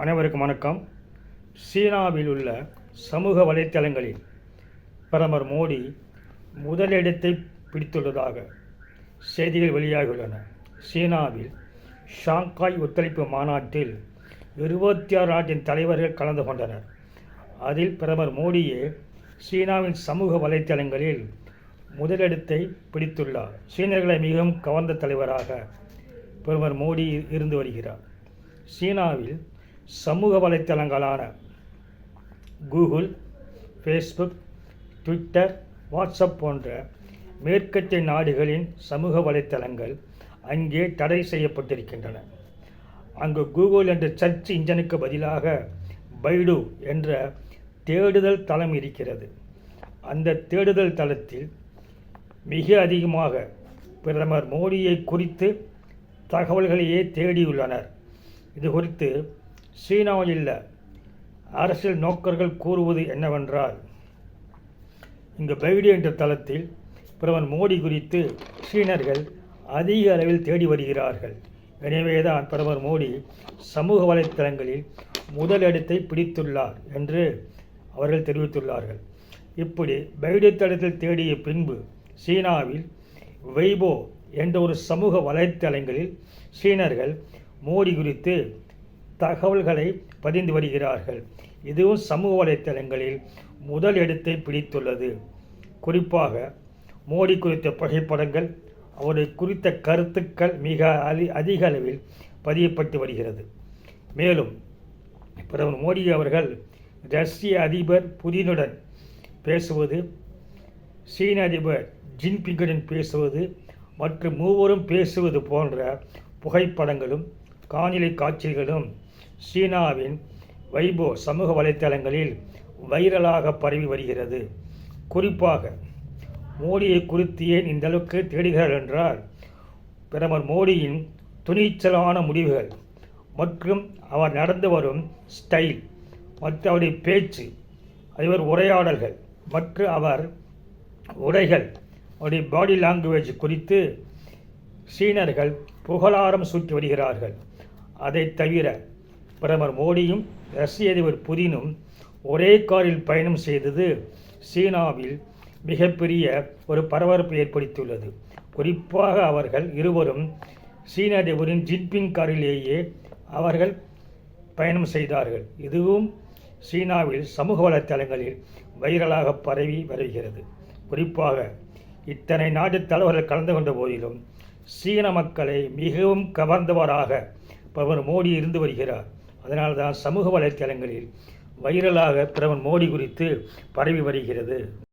அனைவருக்கும் வணக்கம். சீனாவில் உள்ள சமூக வலைத்தளங்களில் பிரதமர் மோடி முதலிடத்தை பிடித்துள்ளதாக செய்திகள் வெளியாகியுள்ளன. சீனாவில் ஷாங்காய் ஒத்துழைப்பு மாநாட்டில் இருபத்தி ஆறு நாட்டின் தலைவர்கள் கலந்து கொண்டனர். அதில் பிரதமர் மோடியே சீனாவின் சமூக வலைத்தளங்களில் முதலிடத்தை பிடித்துள்ளார். சீனர்களை மிகவும் கவர்ந்த தலைவராக பிரதமர் மோடி இருந்து வருகிறார். சீனாவில் சமூக வலைத்தளங்களான கூகுள் ஃபேஸ்புக் ட்விட்டர் வாட்ஸ்அப் போன்ற மேற்கத்திய நாடுகளின் சமூக வலைத்தளங்கள் அங்கே தடை செய்யப்பட்டிருக்கின்றன. அங்கு கூகுள் என்ற சர்ச் இன்ஜனுக்கு பதிலாக பைடு என்ற தேடுதல் தளம் இருக்கிறது. அந்த தேடுதல் தளத்தில் மிக அதிகமாக பிரதமர் மோடியை குறித்து தகவல்களையே தேடியுள்ளனர். இது குறித்து சீனாவில் இல்லை. அரசியல் நோக்கர்கள் கூறுவது என்னவென்றால் இங்கு பைடு என்ற தளத்தில் பிரதமர் மோடி குறித்து சீனர்கள் அதிக அளவில் தேடி வருகிறார்கள். எனவேதான் பிரதமர் மோடி சமூக வலைத்தளங்களில் முதலிடத்தை பிடித்துள்ளார் என்று அவர்கள் தெரிவித்துள்ளார்கள். இப்படி பைடு தளத்தில் தேடிய பின்பு சீனாவில் வைபோ என்ற ஒரு சமூக வலைத்தளங்களில் சீனர்கள் மோடி குறித்து தகவல்களை பதிந்து வருகிறார்கள். இதுவும் சமூக வலைத்தளங்களில் முதல் இடத்தை பிடித்துள்ளது. குறிப்பாக மோடி குறித்த புகைப்படங்கள் அவருடைய குறித்த கருத்துக்கள் மிக அதி அதிக அளவில் பதியப்பட்டு வருகிறது. மேலும் பிரதமர் மோடி அவர்கள் ரஷ்ய அதிபர் புதினுடன் பேசுவது சீன அதிபர் ஜின்பிங்குடன் பேசுவது மற்றும் மூவரும் பேசுவது போன்ற புகைப்படங்களும் காணொலி காட்சிகளும் சீனாவின் வைபோ சமூக வலைத்தளங்களில் வைரலாக பரவி வருகிறது. குறிப்பாக மோடியை குறித்து ஏன் இந்த அளவுக்கு தேடுகிறார் என்றால் பிரதமர் மோடியின் துணிச்சலான முடிவுகள் மற்றும் அவர் நடந்து வரும் ஸ்டைல் மற்றும் அவருடைய பேச்சு அதிபர் உரையாடல்கள் மற்றும் அவர் உடைகள் அவருடைய பாடி லாங்குவேஜ் குறித்து சீனர்கள் புகழாரம் சூட்டி வருகிறார்கள். அதை தவிர பிரதமர் மோடியும் ரஷ்ய அதிபர் புதினும் ஒரே காரில் பயணம் செய்தது சீனாவில் மிகப்பெரிய ஒரு பரபரப்பை ஏற்படுத்தியுள்ளது. குறிப்பாக அவர்கள் இருவரும் சீன அதிபரின் ஜின்பிங் காரிலேயே அவர்கள் பயணம் செய்தார்கள். இதுவும் சீனாவில் சமூக வலைத்தளங்களில் வைரலாக பரவி வருகிறது. குறிப்பாக இத்தனை நாட்டு தலைவர்கள் கலந்து கொண்ட போதிலும் சீன மக்களை மிகவும் கவர்ந்தவராக பிரதமர் மோடி இருந்து வருகிறார். அதனால்தான் சமூக வலைத்தளங்களில் வைரலாக பிரதமர் மோடி குறித்து பரவி வருகிறது.